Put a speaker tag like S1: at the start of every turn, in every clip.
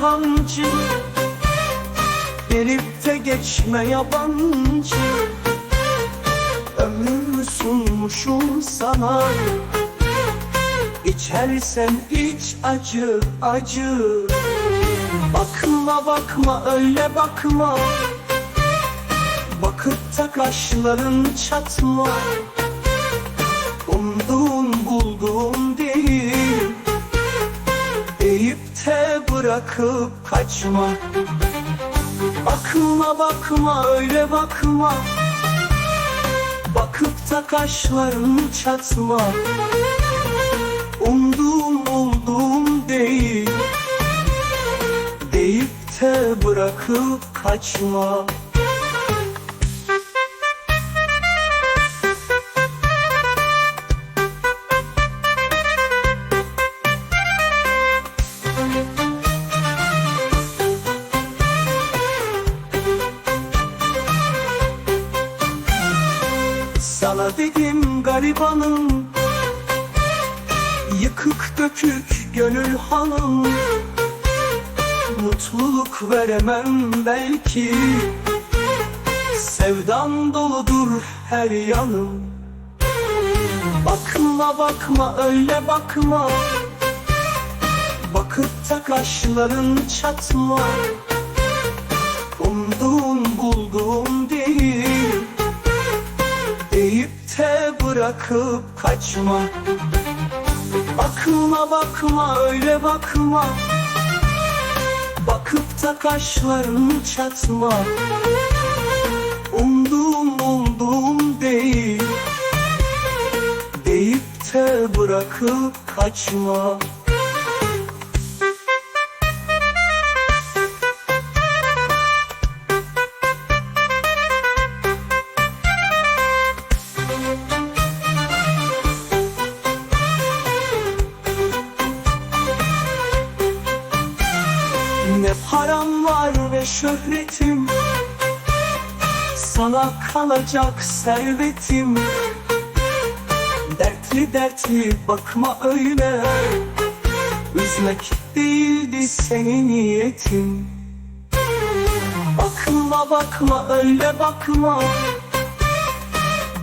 S1: hancı Gelip de geçme yabancı. Ömrümü sunmuşum sana. İçersen iç acı acı. Bakma bakma öyle bakma. Bakıp da kaşların çatma. Umduğum bırakıp kaçma. Bakma bakma öyle bakma. Bakıp da kaşların çatma. Umduğum bulduğum değil. Deyip de bırakıp kaçma Sana dedim garibanım Yıkık dökük gönül hanım. Mutluluk veremem belki. Sevdan doludur her yanım. Bakma bakma öyle bakma. Bakıp da kaşların çatma bırakıp kaçma. Bakma bakma öyle bakma. Bakıp da kaşların çatma. Umduğum umduğum değil. Deyip de bırakıp kaçma şöhretim. Sana kalacak servetim. Dertli dertli bakma öyle. Üzmek değildi senin niyetin. Bakma bakma öyle bakma.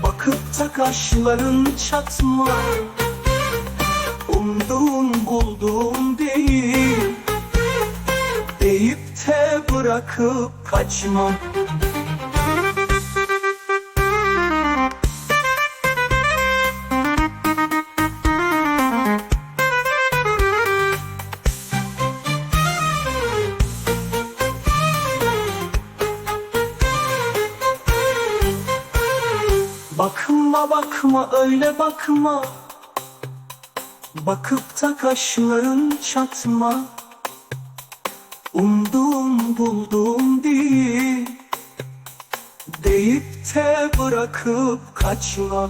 S1: Bakıp da kaşların çatma bırakıp kaçma. Bakma bakma öyle bakma. Bakıp da kaşların çatma. Umduğum bulduğum değil. Deyip de bırakıp kaçma